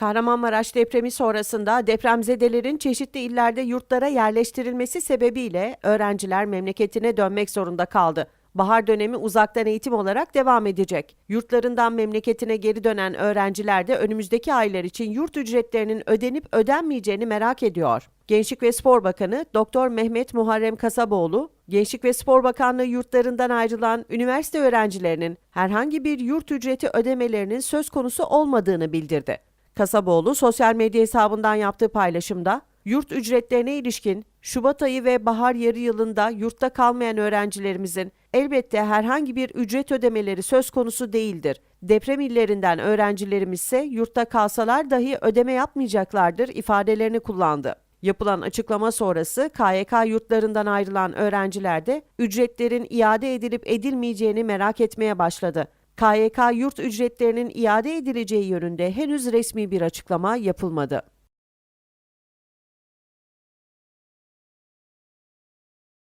Kahramanmaraş depremi sonrasında depremzedelerin çeşitli illerde yurtlara yerleştirilmesi sebebiyle öğrenciler memleketine dönmek zorunda kaldı. Bahar dönemi uzaktan eğitim olarak devam edecek. Yurtlarından memleketine geri dönen öğrenciler de önümüzdeki aylar için yurt ücretlerinin ödenip ödenmeyeceğini merak ediyor. Gençlik ve Spor Bakanı Doktor Mehmet Muharrem Kasaboğlu, Gençlik ve Spor Bakanlığı yurtlarından ayrılan üniversite öğrencilerinin herhangi bir yurt ücreti ödemelerinin söz konusu olmadığını bildirdi. Kasaboğlu sosyal medya hesabından yaptığı paylaşımda yurt ücretlerine ilişkin Şubat ayı ve bahar yarı yılında yurtta kalmayan öğrencilerimizin elbette herhangi bir ücret ödemeleri söz konusu değildir. Deprem illerinden öğrencilerimiz ise yurtta kalsalar dahi ödeme yapmayacaklardır ifadelerini kullandı. Yapılan açıklama sonrası KYK yurtlarından ayrılan öğrenciler de ücretlerin iade edilip edilmeyeceğini merak etmeye başladı. KYK yurt ücretlerinin iade edileceği yönünde henüz resmi bir açıklama yapılmadı.